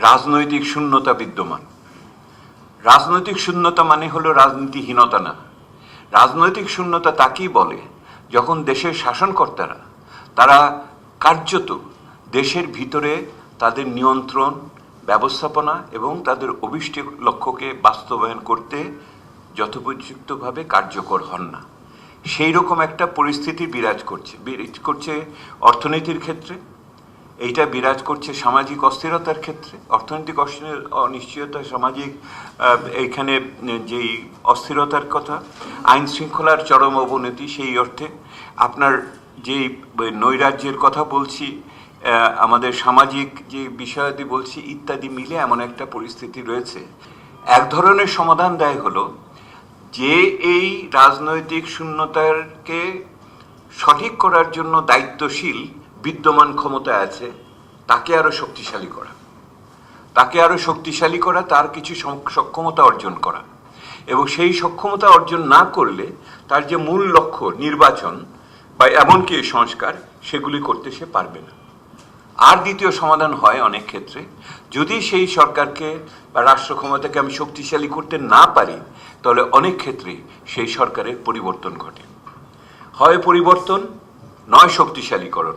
রাজনৈতিক শূন্যতা বিদ্যমান। রাজনৈতিক শূন্যতা মানে হলো রাজনীতিহীনতা না। রাজনৈতিক শূন্যতা তাকেই বলে যখন দেশের শাসনকর্তারা, তারা কার্যত দেশের ভিতরে তাদের নিয়ন্ত্রণ, ব্যবস্থাপনা এবং তাদের অভিষ্ট লক্ষ্যকে বাস্তবায়ন করতে যথোপযুক্তভাবে কার্যকর হন না। সেই রকম একটা পরিস্থিতি বিরাজ করছে বিরাজ করছে অর্থনীতির ক্ষেত্রে এইটা বিরাজ করছে সামাজিক অস্থিরতার ক্ষেত্রে। অর্থনৈতিক অনিশ্চয়তা সামাজিক এইখানে যেই অস্থিরতার কথা, আইন শৃঙ্খলার চরম অবনতি, সেই অর্থে আপনার যে নৈরাজ্যের কথা বলছি আমাদের সামাজিক যে বিষয়াদি বলছি, ইত্যাদি মিলে এমন একটা পরিস্থিতি রয়েছে। এক ধরনের সমাধান দেয় হলো যে এই রাজনৈতিক শূন্যতাকে সঠিক করার জন্য দায়িত্বশীল বিদ্যমান ক্ষমতায় আছে, তাকে আরও শক্তিশালী করা। তাকে আরও শক্তিশালী করা, তার কিছু সক্ষমতা অর্জন করা। এবং সেই সক্ষমতা অর্জন না করলে তার যে মূল লক্ষ্য নির্বাচন বা এমনকি সংস্কার, সেগুলি করতে সে পারবে না। আর দ্বিতীয় সমাধান হয় অনেক ক্ষেত্রে, যদি সেই সরকারকে বা রাষ্ট্র ক্ষমতাকে আমি শক্তিশালী করতে না পারি, তাহলে অনেক ক্ষেত্রে সেই সরকারের পরিবর্তন ঘটে। হয় পরিবর্তন, নয় শক্তিশালীকরণ।